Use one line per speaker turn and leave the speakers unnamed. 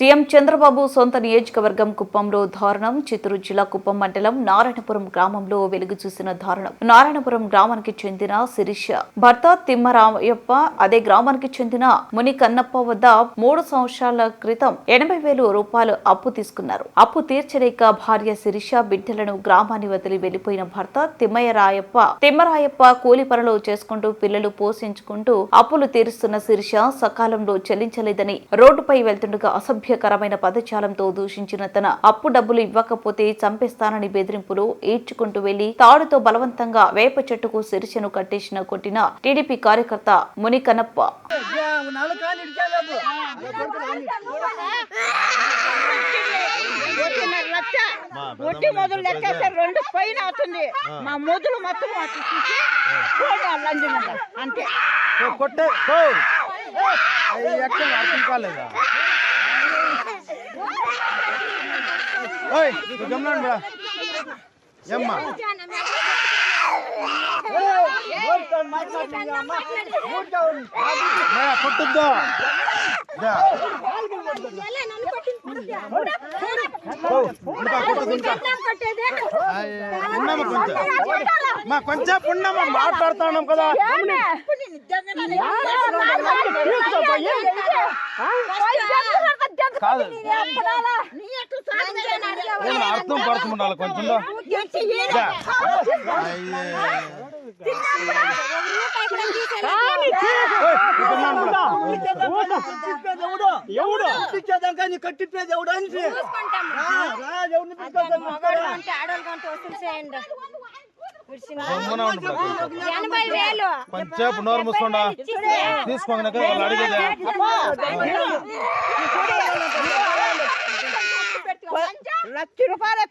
CM Chandrababu సొంత నియోజకవర్గం కుప్పంలో దారుణం చిత్తూరు జిల్లా కుప్పం మండలం నారాయణపురం గ్రామంలో వెలుగు చూసిన దారుణం నారాయణపురం గ్రామానికి చెందిన శిరీష భర్త తిమ్మరామయ్యప్ప అదే గ్రామానికి చెందిన ముని కన్నప్ప వద్ద మూడు సంవత్సరాల క్రితం ఎనభై వేలు రూపాయలు అప్పు తీసుకున్నారు. అప్పు తీర్చలేక భార్య శిరీష బిడ్డలను గ్రామాన్ని వదిలి వెళ్ళిపోయిన భర్త తిమ్మయ్యరాయప్ప తిమ్మరాయప్ప కూలి పనులు చేసుకుంటూ పిల్లలు పోషించుకుంటూ అప్పులు తీరుస్తున్న శిరీష సకాలంలో చెల్లించలేదని రోడ్డుపై వెళ్తుండగా అసభ్యకరమైన పదజాలంతో దూషించిన తన అప్పు డబ్బులు ఇవ్వకపోతే చంపేస్తానని బెదిరింపులు ఈడ్చుకుంటూ వెళ్ళి తాడుతో బలవంతంగా వేప చెట్టుకు శిరీషను కట్టేసిన కొట్టిన టీడీపీ కార్యకర్త ముని కన్నప్ప
ఒకటిన్నర లక్ష ఒట్టి మొదలు లెక్కేస్తే రెండు పైన అవుతుంది. మా మొదలు మొత్తం. అంతే.
కొట్టే అర్థం కాలేదా? ఓయ్ నువ్వు గమనండి రా ఏమ్మా మే, కొట్టుద్దా మా కొంచెం ఉన్నామా మాట్లాడుతున్నాం కదా కాదు ఏమన్నా అర్థం పడుతుండాలి కొంచెం దా. అయ్యే. ఓయ్, ఇక్కడ ఉన్నాను రా.
ఎవడు ఇచ్చేదాకా నీ కట్టిప్పేది ఎవడు అని ఎవరిని
గమ్మున ఉండు ప్రతి.
ఎనభై వేలు
కొంచెంసేపు నోరు మూసుకోండా? అడిగేదే.
లక్ష రూపాయలు